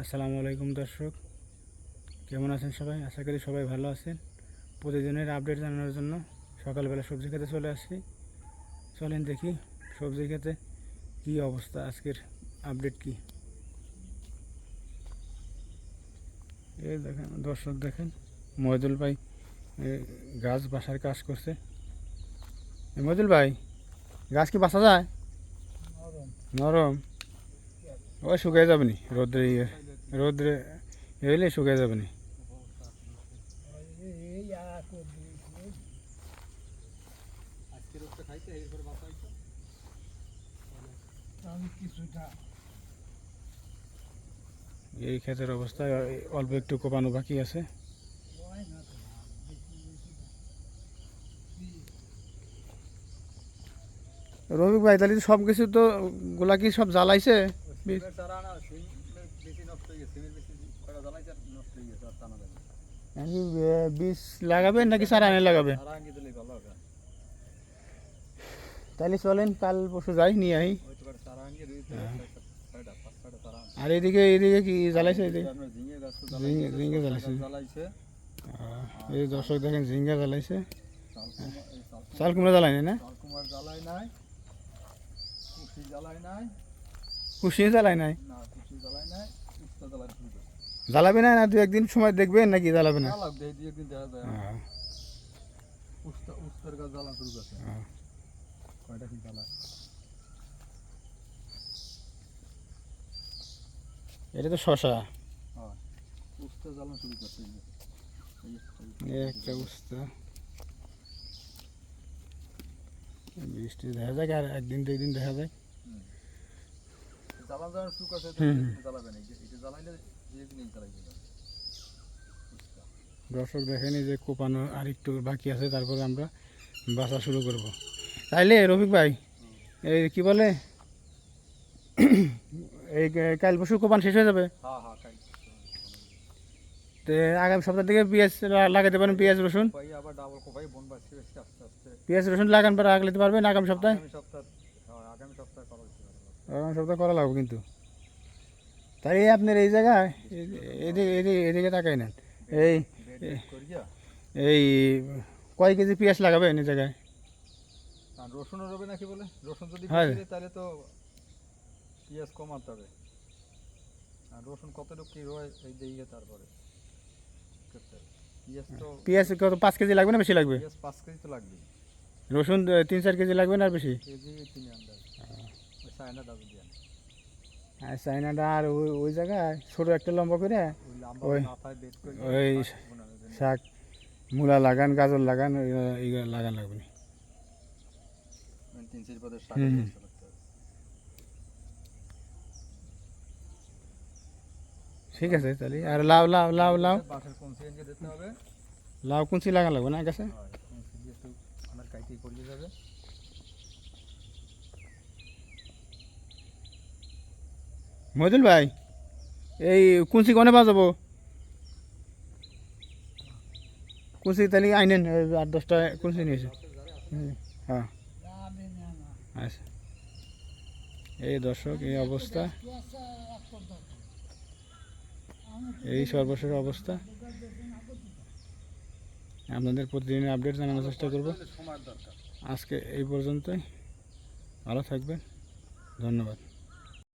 আসসালামু আলাইকুম দর্শক। কেমন আছেন সবাই? আশা করি সবাই ভালো আছেন। প্রতিদিনের আপডেট জানানোর জন্য সকালবেলা সবজি খেতে চলে আসছি চলেন দেখি সবজি খেতে কী অবস্থা আজকের আপডেট কি? এই দেখেন দর্শক দেখেন মহিদুল ভাই গাছ বাসার কাজ করছে। মহিদুল ভাই গাছ কি বাসা যায়? নরম। ওই শুকিয়ে যাবেনি রোদ্রে ইয়ে। রোদ্রে এলে শুকিয়ে যাবে নি। এই ক্ষেতের অবস্থা অল্প একটু কোপানো বাকি আছে। রবি ভাই, তাহলে সব কিছু তো গোলা কি সব জ্বালাইছে? বীজ লাগাবেন নাকি সার আনে লাগাবেন? তাহলে চলেন কাল পরশু যাই নিয়ে আই। আর এদিকে এদিকে কি জ্বালাইছে এদিকে? ঝিঙে ঝিঙে জ্বালাইছে এই দর্শক দেখেন ঝিঙ্গা জ্বালাইছে। চাল কুমড়া জ্বালাইনি না? জ্বালাই নাই জ্বালাই নাই। কুশিয়ে জ্বালাই নাই? উস্তা জ্বালাবে না না দু একদিন সময় দেখবেন নাকি জ্বালাবে না? উস্তা কি জ্বালায়? এটা তো শশা। হয়। উস্তা একটা অবস্থা বৃষ্টি দেখা যাক আর একদিন দুই দিন দেখা যায়। জ্বালান জ্বালান জ্বালাবে না। এটা জ্বালাইলে জ্বালাই দর্শক দেখেনি যে কোপানো আর একটু বাকি আছে তারপরে আমরা বাসা শুরু করব। তাইলে রফিক ভাই এই কি বলে? এই কাল পরশু কোপান শেষ হয়ে যাবে? হ্যাঁ হ্যাঁ তো আগামী সপ্তাহ থেকে পেঁয়াজ লাগাতে পারেন পেঁয়াজ রসুন? কোপাই আবার ডাবল কোপাই বন বাড়ছে বেশি আস্তে আস্তে। পেঁয়াজ রসুন লাগান পরে আগলাতে পারবেন আগামী সপ্তাহে? আগামী সপ্তাহ হ্যাঁ, আগামী সপ্তাহে করা লাগবে কিন্তু। তাই আপনার এই জায়গায় এদিকে এদিকে এদিকে তাকাই নেন। এই এই কয় কেজি পেঁয়াজ লাগাবেন এই জায়গায়? আর রসুনও রবে নাকি বলে? রসুন যদি হ্যাঁ। তাহলে তো পেঁয়াজ কমাতে হবে। আর রসুন কতটুকু কি রয় এই দিয়ে তারপরে? পেঁয়াজ তো পেঁয়াজ কত পাঁচ কেজি লাগবে না বেশি লাগবে? পেঁয়াজ পাঁচ কেজি তো লাগবে রসুন তিন চার কেজি লাগবে না আর বেশি? কেজি তিন আন্দাজ ওই চায়না ডাবল দিয়ে আর চাইনাটা আর ওই ওই জায়গায় ছোটো একটা লম্বা করে ওই লম্বা ওই- মাথায় বেদ করে ওই শাক মূলা লাগান গাজর লাগান এই- এইগুলো লাগান লাগবে। না। তিন চার পদের শাক হুম, হুম। ব্যবস্থা করতে হবে। ঠিক আছে তাহলে। আর লাউ লাউ লাউ লাউ? বাঁশের কঞ্চি এনে দিতে হবে। লাউ কুঞ্চি লাগান লাগবে না গাছে? হয় কঞ্চি দিয়ে একটু আমার কাইটি করিয়ে যাবে। মহিদুল ভাই, এই কুঞ্চি কনে বাজাবো কুঞ্চি তাহলে আইনেন আট দশটা কুঞ্চি নিয়েছে হ্যাঁ। আচ্ছা। এই দর্শক, এই অবস্থা। এই সর্বশেষ অবস্থা। আপনাদের প্রতিদিনের আপডেট জানানোর চেষ্টা করব। আজকে এই পর্যন্তই। ভালো থাকবেন। ধন্যবাদ।